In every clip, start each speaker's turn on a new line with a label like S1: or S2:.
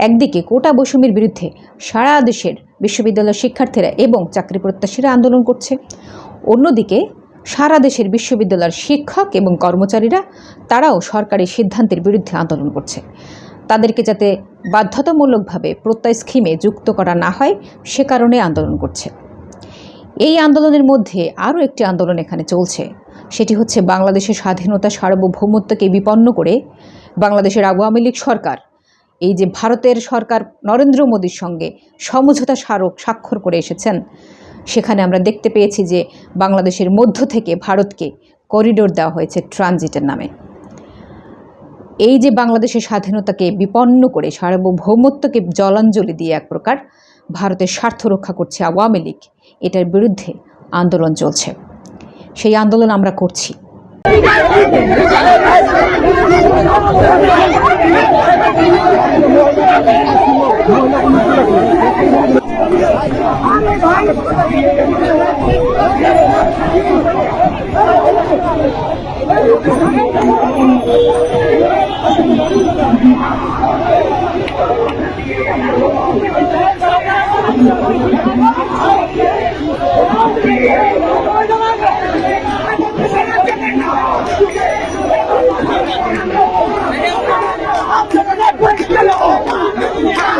S1: একদিকে কোটা বৈষম্যের বিরুদ্ধে সারা দেশের বিশ্ববিদ্যালয়ের শিক্ষার্থীরা এবং চাকরি প্রত্যাশীরা আন্দোলন করছে। অন্যদিকে সারা দেশের বিশ্ববিদ্যালয়ের শিক্ষক এবং কর্মচারীরা তারাও সরকারি সিদ্ধান্তের বিরুদ্ধে আন্দোলন করছে। তাদেরকে যাতে বাধ্যতামূলকভাবে প্রত্যয় স্কিমে যুক্ত করা না হয়, সে কারণে আন্দোলন করছে। এই আন্দোলনের মধ্যে আরও একটি আন্দোলন এখানে চলছে। সেটি হচ্ছে বাংলাদেশের স্বাধীনতা সার্বভৌমত্বকে বিপন্ন করে বাংলাদেশের আওয়ামী লীগ সরকার এই যে ভারতের সরকার নরেন্দ্র মোদীর সঙ্গে সমঝোতা স্মারক স্বাক্ষর করে এসেছেন, সেখানে আমরা দেখতে পেয়েছি যে বাংলাদেশের মধ্য থেকে ভারতকে করিডোর দেওয়া হয়েছে ট্রানজিটের নামে। এই যে বাংলাদেশের স্বাধীনতাকে বিপন্ন করে সার্বভৌমত্বকে জলাঞ্জলি দিয়ে এক প্রকার ভারতের স্বার্থ রক্ষা করছে আওয়ামী লীগ, এটার বিরুদ্ধে আন্দোলন চলছে। সেই আন্দোলন আমরা করছি।
S2: দেখছেন যে আপনাদেরকে সরাসরি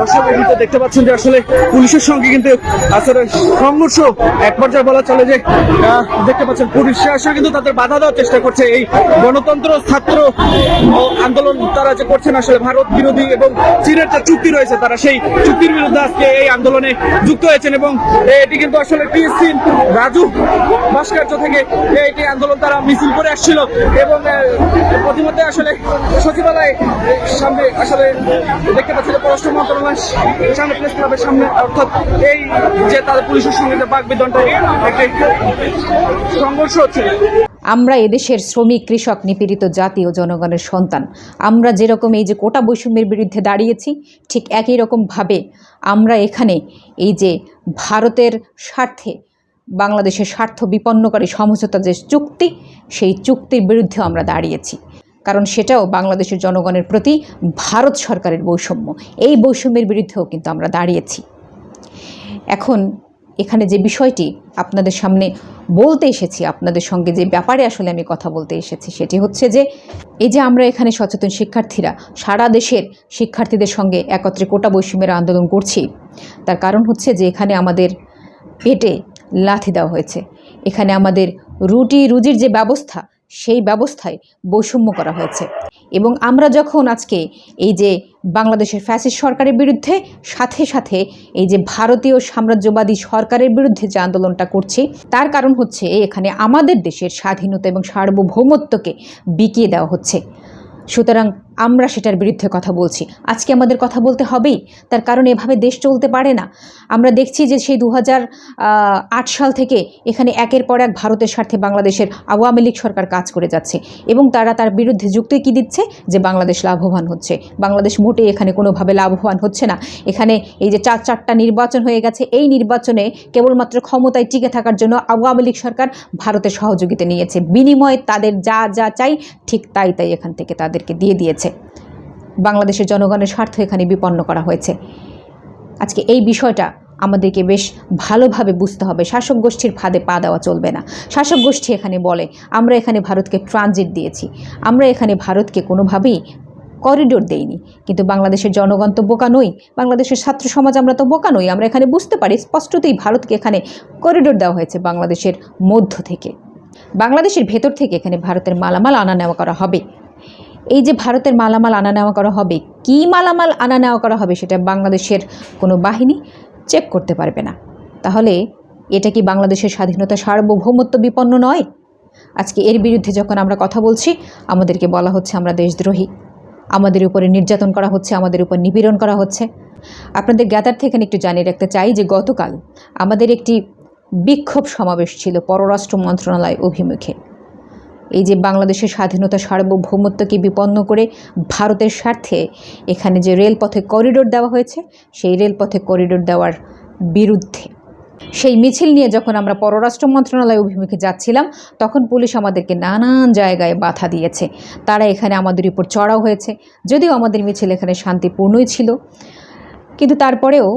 S2: দর্শক দেখতে পাচ্ছেন যে আসলে পুলিশের সঙ্গে কিন্তু আসলে সংঘর্ষ এক পর্যায়ে বলা চলে যে দেখতে পাচ্ছেন পুলিশ আসলে কিন্তু তাদের বাধা দেওয়ার চেষ্টা করছে। এই গণতন্ত্র ছাত্র আন্দোলন তারা যে করছেন, আসলে ভারত বিরোধী এবং চীনের যে চুক্তি রয়েছে, তারা সেই চুক্তির বিরুদ্ধে আজকে এই আন্দোলনে যুক্ত হয়েছেন এবং এটি কিন্তু আসলে টিএসসি রাজু ভাস্কর্য থেকে এটি আন্দোলন তারা মিছিল করে আসছিল এবং প্রতিমধ্যে আসলে সচিবালয় সামনে আসলে দেখতে পাচ্ছি যে পররাষ্ট্র সামনে সামনে, অর্থাৎ এই যে তাদের পুলিশের সঙ্গে যে সংঘর্ষ হচ্ছে।
S1: আমরা এদেশের শ্রমিক, কৃষক, নিপীড়িত জাতি ও জনগণের সন্তান। আমরা যেরকম এই যে কোটা বৈষম্যের বিরুদ্ধে দাঁড়িয়েছি, ঠিক একই রকমভাবে আমরা এখানে এই যে ভারতের স্বার্থে, বাংলাদেশের স্বার্থ বিপন্নকারী সমঝোতা যে চুক্তি, সেই চুক্তির বিরুদ্ধে আমরা দাঁড়িয়েছি। কারণ সেটাও বাংলাদেশের জনগণের প্রতি ভারত সরকারের বৈষম্য। এই বৈষম্যের বিরুদ্ধেও কিন্তু আমরা দাঁড়িয়েছি। এখন এখানে যে বিষয়টি আপনাদের সামনে বলতে এসেছি, আপনাদের সঙ্গে যে ব্যাপারে আসলে আমি কথা বলতে এসেছি, সেটি হচ্ছে যে এই যে আমরা এখানে সচেতন শিক্ষার্থীরা, সারা দেশের শিক্ষার্থীদের সঙ্গে একত্রে কোটা বৈষম্যের আন্দোলন করছি। তার কারণ হচ্ছে যে এখানে আমাদের পেটে লাথি দেওয়া হয়েছে। এখানে আমাদের রুটি রুজির যে ব্যবস্থা সেই ব্যবস্থায় বৈষম্য করা হয়েছে। এবং আমরা যখন আজকে এই যে বাংলাদেশের ফ্যাসিস সরকারের বিরুদ্ধে, সাথে সাথে এই যে ভারতীয় সাম্রাজ্যবাদী সরকারের বিরুদ্ধে যে আন্দোলনটা করছি, তার কারণ হচ্ছে এখানে আমাদের দেশের স্বাধীনতা এবং সার্বভৌমত্বকে বিকিয়ে দেওয়া হচ্ছে। সুতরাং আমরা সেটার বিরুদ্ধে কথা বলছি। আজকে আমাদের কথা বলতে হবেই। তার কারণ এভাবে দেশ চলতে পারে না। আমরা দেখছি যে সেই দু সাল থেকে এখানে একের পর এক ভারতের স্বার্থে বাংলাদেশের আওয়ামী লীগ সরকার কাজ করে যাচ্ছে এবং তারা তার বিরুদ্ধে যুক্তি কী দিচ্ছে? যে বাংলাদেশ লাভবান হচ্ছে। বাংলাদেশ মোটে এখানে কোনোভাবে লাভবান হচ্ছে না। এখানে এই যে চার, চারটা নির্বাচন হয়ে গেছে, এই নির্বাচনে কেবলমাত্র ক্ষমতায় টিকে থাকার জন্য আওয়ামী লীগ সরকার ভারতের সহযোগিতা নিয়েছে। বিনিময়ে তাদের যা যা চাই, ঠিক তাই তাই এখান থেকে তাদেরকে দিয়ে দিয়েছে। বাংলাদেশের জনগণের স্বার্থ এখানে বিপন্ন করা হয়েছে। আজকে এই বিষয়টা আমাদেরকে বেশ ভালোভাবে বুঝতে হবে। শাসক গোষ্ঠীর ফাঁদে পা দেওয়া চলবে না। শাসক গোষ্ঠী এখানে বলে, আমরা এখানে ভারতকে ট্রানজিট দিয়েছি। আমরা এখানে ভারতকে কোনোভাবেই করিডোর দেইনি। কিন্তু বাংলাদেশের জনগণ তো বোকা নই। বাংলাদেশের ছাত্র সমাজ আমরা তো বোকা নই। আমরা এখানে বুঝতে পারি স্পষ্টতই ভারতকে এখানে করিডোর দেওয়া হয়েছে বাংলাদেশের মধ্য থেকে। বাংলাদেশের ভেতর থেকে এখানে ভারতের মালামাল আনা নেওয়া করা হবে। এই যে ভারতের মালামাল আনা নেওয়া করা হবে, কী মালামাল আনা নেওয়া করা হবে সেটা বাংলাদেশের কোনো বাহিনী চেক করতে পারবে না। তাহলে এটা কি বাংলাদেশের স্বাধীনতা সার্বভৌমত্ব বিপন্ন নয়? আজকে এর বিরুদ্ধে যখন আমরা কথা বলছি, আমাদেরকে বলা হচ্ছে আমরা দেশদ্রোহী। আমাদের উপরে নির্যাতন করা হচ্ছে, আমাদের উপর নিপীড়ন করা হচ্ছে। আপনাদের জ্ঞাতার্থে এখানে একটু জানিয়ে রাখতে চাই যে গতকাল আমাদের একটি বিক্ষোভ সমাবেশ ছিল পররাষ্ট্র মন্ত্রণালয় অভিমুখে। এই যে বাংলাদেশের স্বাধীনতা সার্বভৌমত্বকে বিপন্ন করে ভারতের স্বার্থে এখানে যে রেলপথে করিডোর দেওয়া হয়েছে, সেই রেলপথে করিডোর দেওয়ার বিরুদ্ধে। সেই মিছিল নিয়ে যখন আমরা পররাষ্ট্র মন্ত্রণালয় অভিমুখে যাচ্ছিলাম, তখন পুলিশ আমাদেরকে নানান জায়গায় বাধা দিয়েছে। তারা এখানে আমাদের উপর চড়াও হয়েছে। যদিও আমাদের মিছিল এখানে শান্তিপূর্ণই ছিল, কিন্তু তারপরেও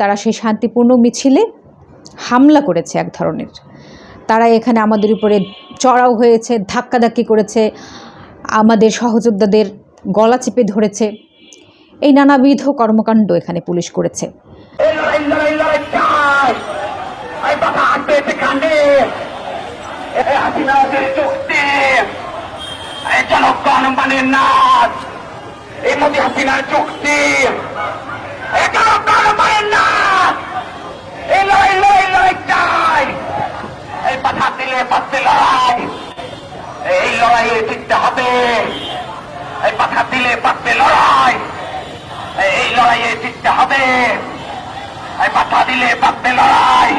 S1: তারা সেই শান্তিপূর্ণ মিছিলে হামলা করেছে এক ধরনের। তারা এখানে আমাদের উপরে চড়াও হয়েছে, ধাক্কাধাক্কি করেছে, আমাদের সহযোদ্ধাদের গলা চেপে ধরেছে। এই নানাবিধ কর্মকাণ্ড এখানে পুলিশ করেছে।
S3: জনগণ মানে হাসিনার চুক্তি এই জনগণ মানে নাচ এই লড়াই লড়াই লড়াই চাই এই বাধা পাচ্ছে লড়াই। এই লড়াইয়ে জিততে হবে। এই পাথা দিলে পাচ্ছে লড়াই। এই লড়াইয়ে জিততে হবে। এই পাথা দিলে পাচ্ছে লড়াই।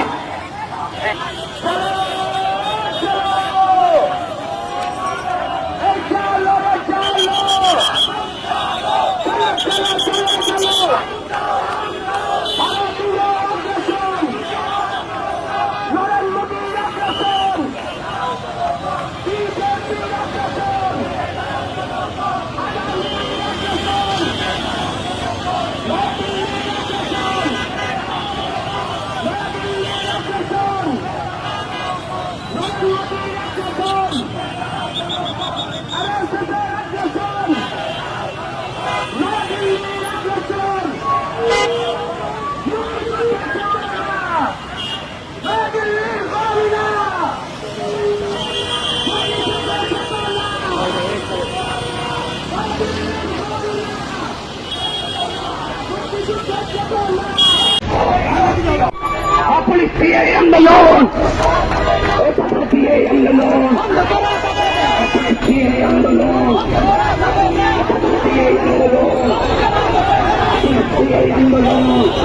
S3: পুলিশ দিয়ে আন্দোলন দিয়ে আন্দোলন দিয়ে আন্দোলন দিয়ে আন্দোলন দিয়ে আন্দোলন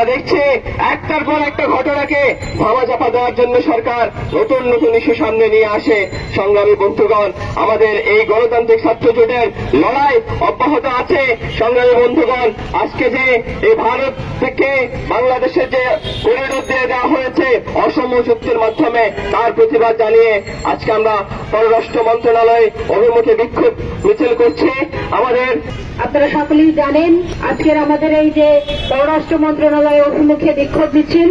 S4: আমরা দেখছি একটার পর একটা ঘটনাকে ধামাচাপা দেওয়ার জন্য সরকার নতুন নতুন ইস্যু সামনে নিয়ে আসে। সংগ্রামী বন্ধুগণ, আমাদের এই গণতান্ত্রিক ছাত্র জোটের লড়াই অব্যাহত আছে। সংগ্রামী বন্ধুগণ, আজকে যে এই ভারত থেকে বাংলাদেশের যে করিডোর দিয়ে দেওয়া হয়েছে অসম চুক্তির মাধ্যমে, তার প্রতিবাদ জানিয়ে আজকে আমরা পররাষ্ট্র মন্ত্রণালয় অভিমুখে বিক্ষোভ মিছিল করছি। আমাদের
S5: আপনারা সকলেই জানেন, আজকের আমাদের এই যে পররাষ্ট্র মন্ত্রণালয় অভিমুখে বিক্ষোভ মিছিল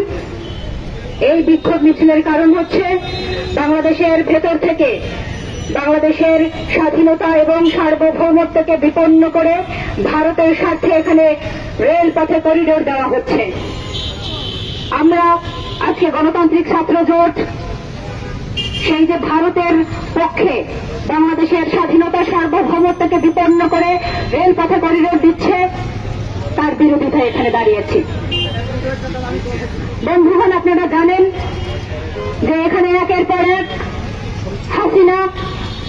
S5: এই বিক্ষোভ মিছিলের কারণ হচ্ছে বাংলাদেশের ভেতর থেকে বাংলাদেশের স্বাধীনতা এবং সার্বভৌমত্বকে বিপন্ন করে ভারতের স্বার্থে এখানে রেলপথে করিডোর দেওয়া হচ্ছে। আমরা আজকে গণতান্ত্রিক ছাত্র জোট, সেই যে ভারতের পক্ষে বাংলাদেশের স্বাধীনতা, সার্বভৌমত্বকে বিপন্ন করে রেলপথে করিডোর দিচ্ছে, তার বিরোধিতা এখানে দাঁড়িয়েছি। বন্ধুগণ, আপনারা জানেন যে এখানে একের পর এক হাসিনা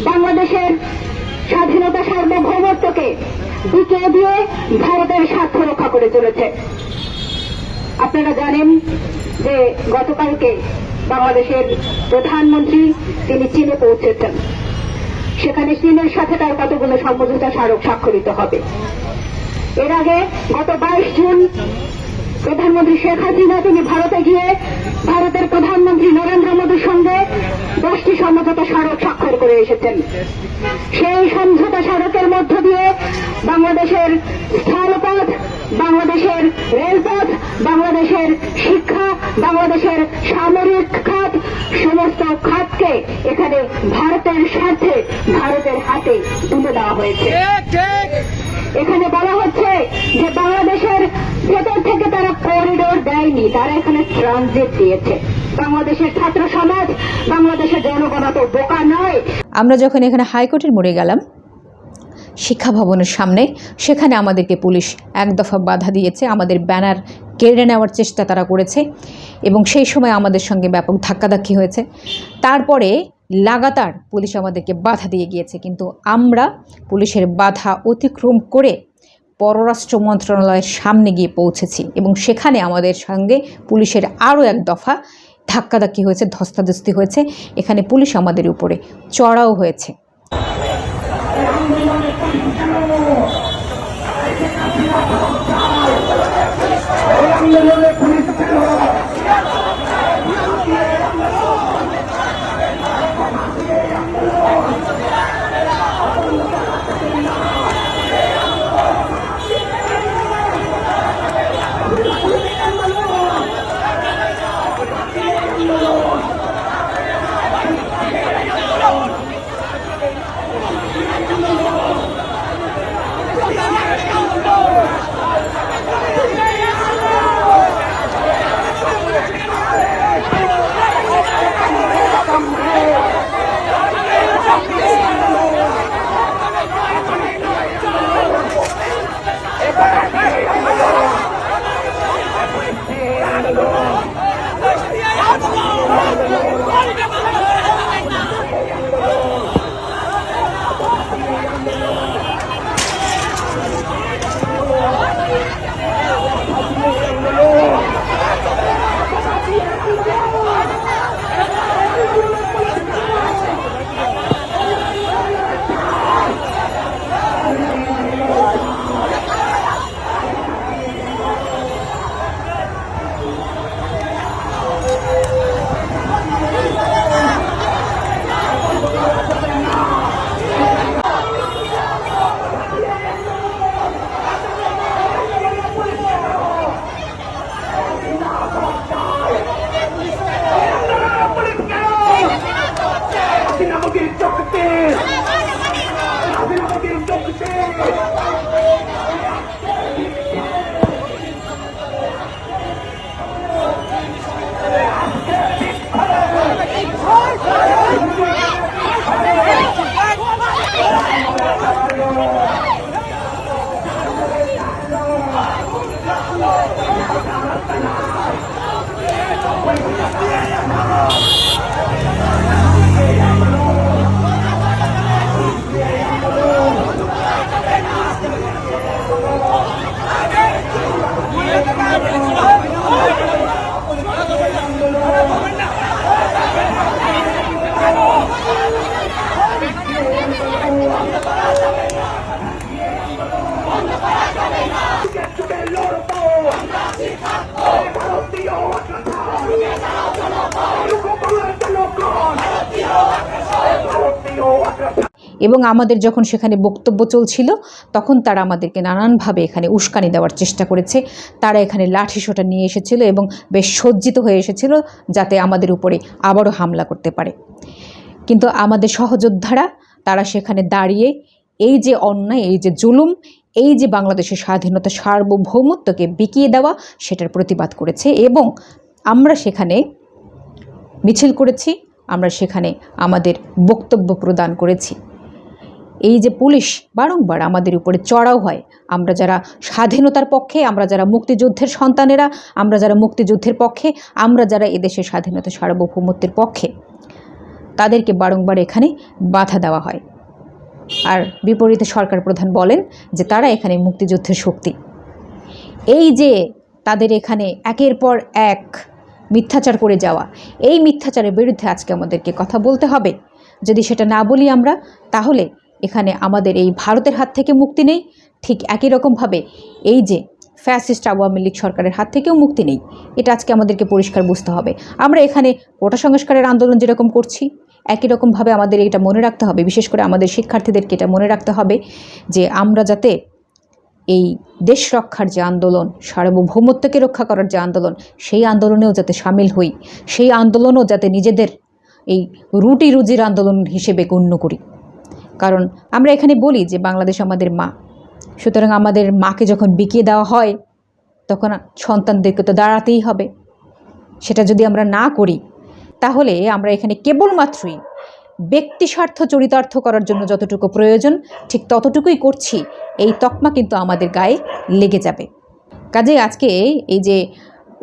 S5: বাংলাদেশের স্বাধীনতা সার্বভৌমত্বকে দিকে দিয়ে ভারতের স্বার্থ রক্ষা করে চলেছে। আপনারা জানেন যে গতকালকে বাংলাদেশের প্রধানমন্ত্রী তিনি চীনে পৌঁছেছেন। সেখানে চীনের সাথে তার কতগুলো সমঝোতা স্মারক স্বাক্ষরিত হবে। এর আগে গত বাইশ জুন প্রধানমন্ত্রী শেখ হাসিনা, তিনি ভারতে গিয়ে ভারতের প্রধানমন্ত্রী নরেন্দ্র মোদীর সঙ্গে দশটি সমঝোতা স্মারক স্বাক্ষর করে এসেছেন। সেই সমঝোতা স্মারকের মধ্য দিয়ে বাংলাদেশের স্থলপথ, বাংলাদেশের রেলপথ, বাংলাদেশের শিক্ষা, বাংলাদেশের সামরিক খাত, সমস্ত খাতকে এখানে ভারতের স্বার্থে, ভারতের হাতে তুলে দেওয়া হয়েছে। এখানে বলা হচ্ছে যে বাংলাদেশের ভেতর থেকে তারা করিডোর দেয়নি, তারা এখানে ট্রানজিট দিয়েছে। বাংলাদেশের ছাত্র সমাজ, বাংলাদেশের জনগণ তো বোকা নয়।
S1: আমরা যখন এখানে হাইকোর্টের মোড়ে গেলাম শিক্ষা ভবনের সামনে। সেখানে আমাদেরকে পুলিশ এক দফা বাধা দিয়েছে। আমাদের ব্যানার কেড়ে নেওয়ার চেষ্টা তারা করেছে এবং সেই সময় আমাদের সঙ্গে ব্যাপক ধাক্কাধাক্কি হয়েছে। তারপরে লাগাতার পুলিশ আমাদেরকে বাধা দিয়ে গিয়েছে। কিন্তু আমরা পুলিশের বাধা অতিক্রম করে পররাষ্ট্র মন্ত্রণালয়ের সামনে গিয়ে পৌঁছেছি এবং সেখানে আমাদের সঙ্গে পুলিশের আরও এক দফা ধাক্কাধাক্কি হয়েছে, ধস্তাধস্তি হয়েছে। এখানে পুলিশ আমাদের উপরে চড়াও হয়েছে। আন্দোলনে পুলিশ এবং আমাদের যখন সেখানে বক্তব্য চলছিল, তখন তারা আমাদেরকে নানানভাবে এখানে উস্কানি দেওয়ার চেষ্টা করেছে। তারা এখানে লাঠি সোটা নিয়ে এসেছিল এবং বেশ সজ্জিত হয়ে এসেছিল যাতে আমাদের উপরে আবারও হামলা করতে পারে। কিন্তু আমাদের সহযোদ্ধারা, তারা সেখানে দাঁড়িয়ে এই যে অন্যায়, এই যে জুলুম, এই যে বাংলাদেশের স্বাধীনতা সার্বভৌমত্বকে বিকিয়ে দেওয়া, সেটার প্রতিবাদ করেছে এবং আমরা সেখানে মিছিল করেছি, আমরা সেখানে আমাদের বক্তব্য প্রদান করেছি। এই যে পুলিশ বারংবার আমাদের উপরে চড়াও হয়। আমরা যারা স্বাধীনতার পক্ষে, আমরা যারা মুক্তিযুদ্ধের সন্তানেরা, আমরা যারা মুক্তিযুদ্ধের পক্ষে, আমরা যারা এদেশের স্বাধীনতা সার্বভৌমত্বের পক্ষে, তাদেরকে বারংবার এখানে বাধা দেওয়া হয়। আর বিপরীতে সরকার প্রধান বলেন যে তারা এখানে মুক্তিযুদ্ধের শক্তি। এই যে তাদের এখানে একের পর এক মিথ্যাচার করে যাওয়া, এই মিথ্যাচারের বিরুদ্ধে আজকে আমাদেরকে কথা বলতে হবে। যদি সেটা না বলি আমরা, তাহলে এখানে আমাদের এই ভারতের হাত থেকে মুক্তি নেই। ঠিক একই রকমভাবে এই যে ফ্যাসিস্ট আওয়ামী লীগ সরকারের হাত থেকেও মুক্তি নেই। এটা আজকে আমাদেরকে পরিষ্কার বুঝতে হবে। আমরা এখানে কোটা সংস্কারের আন্দোলন যেরকম করছি, একই রকমভাবে আমাদের এটা মনে রাখতে হবে। বিশেষ করে আমাদের শিক্ষার্থীদেরকে এটা মনে রাখতে হবে যে আমরা যাতে এই দেশ রক্ষার যে আন্দোলন, সার্বভৌমত্বকে রক্ষা করার যে আন্দোলন, সেই আন্দোলনেও যাতে সামিল হই। সেই আন্দোলনও যাতে নিজেদের এই রুটি রুজির আন্দোলন হিসেবে গণ্য করি। কারণ আমরা এখানে বলি যে বাংলাদেশ আমাদের মা। সুতরাং আমাদের মাকে যখন বিকিয়ে দেওয়া হয়, তখন সন্তানদেরকে তো দাঁড়াতেই হবে। সেটা যদি আমরা না করি, তাহলে আমরা এখানে কেবলমাত্রই ব্যক্তি স্বার্থ চরিতার্থ করার জন্য যতটুকু প্রয়োজন, ঠিক ততটুকুই করছি, এই তকমা কিন্তু আমাদের গায়ে লেগে যাবে। কাজে আজকে এই যে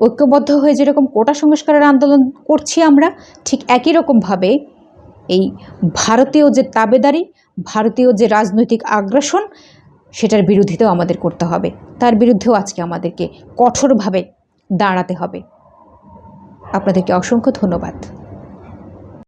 S1: ঐক্যবদ্ধ হয়ে যেরকম কোটা সংস্কারের আন্দোলন করছি আমরা, ঠিক একই রকমভাবে এই ভারতীয় যে তাবেদারি ভারতীয় যে রাজনৈতিক আগ্রাসন, সেটার বিরোধিতাও আমাদের করতে হবে। তার বিরুদ্ধেও আজকে আমাদেরকে কঠোরভাবে দাঁড়াতে হবে। আপনাদেরকে অসংখ্য ধন্যবাদ।